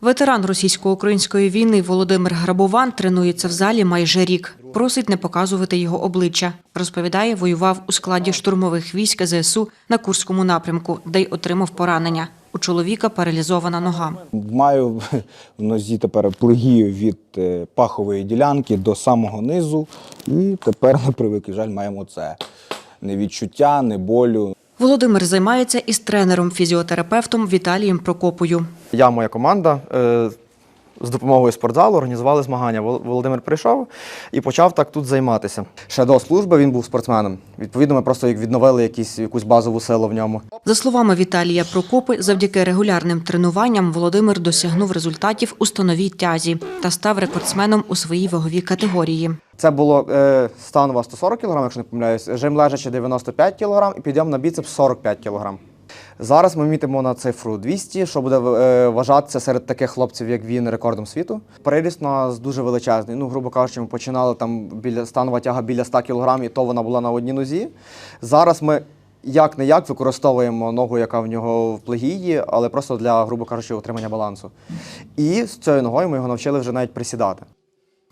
Ветеран російсько-української війни Володимир Грабован тренується в залі майже рік. Просить не показувати його обличчя. Розповідає, воював у складі штурмових військ ЗСУ на Курському напрямку, де й отримав поранення. У чоловіка паралізована нога. Маю в нозі тепер плегію від е, пахової ділянки до самого низу. І тепер, на превеликий жаль, маємо це. Не відчуття, не болю. Володимир займається із тренером-фізіотерапевтом Віталієм Прокопою. Я, моя команда е, з допомогою спортзалу організували змагання. Володимир прийшов і почав так тут займатися. Ще до служби він був спортсменом. Відповідно, ми просто відновили якісь, якусь базову силу в ньому. За словами Віталія Прокопи, завдяки регулярним тренуванням Володимир досягнув результатів у становій тязі та став рекордсменом у своїй ваговій категорії. Це було е, станова 140 кг, якщо не помиляюсь, жим лежачи 95 кг і підйом на біцепс 45 кг. Зараз ми мітимо на цифру 200, що буде е, вважатися серед таких хлопців, як він, рекордом світу. Приріст у нас дуже величезний. Ну, грубо кажучи, ми починали там біля станова тяга біля 100 кг, і то вона була на одній нозі. Зараз ми як не як використовуємо ногу, яка в нього в плегії, але просто для, грубо кажучи, отримання балансу. І з цією ногою ми його навчили вже навіть присідати.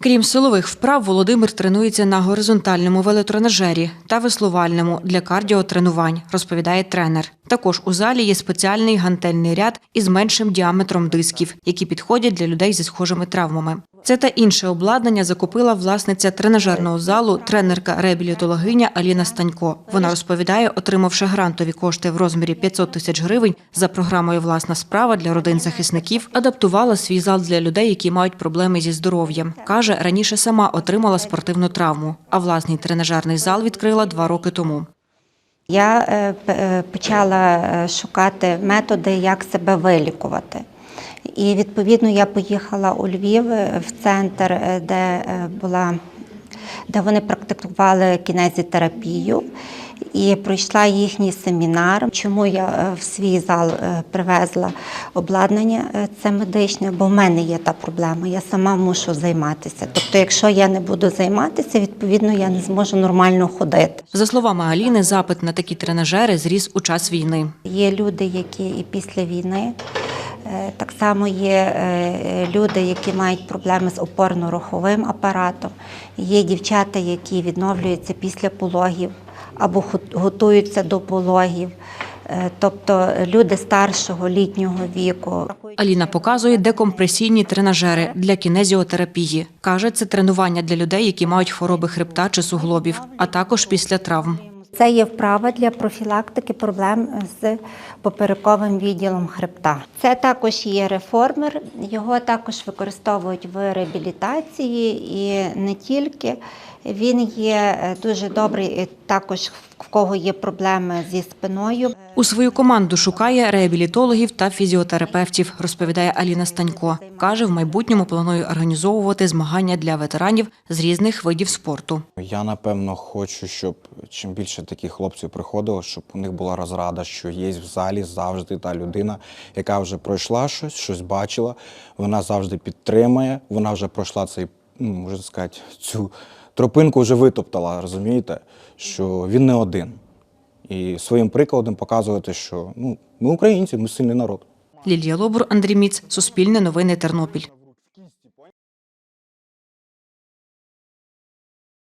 Крім силових вправ, Володимир тренується на горизонтальному велотренажері та веслувальному для кардіотренувань, розповідає тренер. Також у залі є спеціальний гантельний ряд із меншим діаметром дисків, які підходять для людей зі схожими травмами. Це та інше обладнання закупила власниця тренажерного залу, тренерка-реабілітологиня Аліна Станько. Вона розповідає, отримавши грантові кошти в розмірі 500 тисяч гривень за програмою Власна справа для родин захисників, адаптувала свій зал для людей, які мають проблеми зі здоров'ям. каже, раніше сама отримала спортивну травму, а власний тренажерний зал відкрила два роки тому. Я е, е, почала е, шукати методи, як себе вилікувати. І відповідно я поїхала у Львів е, в центр, е, де е, була, де вони практикували кінезітерапію. І пройшла їхній семінар. Чому я в свій зал привезла обладнання це медичне, бо в мене є та проблема. Я сама мушу займатися. Тобто, якщо я не буду займатися, відповідно я не зможу нормально ходити. За словами Аліни, запит на такі тренажери зріс у час війни. Є люди, які і після війни. Е, Так само є е, люди, які мають проблеми з опорно-руховим апаратом. Є дівчата, які відновлюються після пологів або готуються до пологів. Е, Тобто люди старшого літнього віку. Аліна показує декомпресійні тренажери для кінезіотерапії. Каже, це тренування для людей, які мають хвороби хребта чи суглобів, а також після травм. Це є вправа для профілактики проблем з поперековим відділом хребта. Це також є реформер, його також використовують в реабілітації і не тільки. Він є е, дуже добрий також в кого є проблеми зі спиною. У свою команду шукає реабілітологів та фізіотерапевтів, розповідає Аліна Станько. Каже, в майбутньому планує організовувати змагання для ветеранів з різних видів спорту. Я напевно хочу, щоб чим більше таких хлопців приходило, щоб у них була розрада, що є в залі завжди та людина, яка вже пройшла щось, щось бачила. Вона завжди підтримує. Вона вже пройшла цей, ну, можна сказати, цю тропинку вже витоптала, розумієте, що він не один. І своїм прикладом показувати, що ну, ми українці, ми сильний народ. Лілія Лобур, Андрій Міц, Суспільне новини Тернопіль.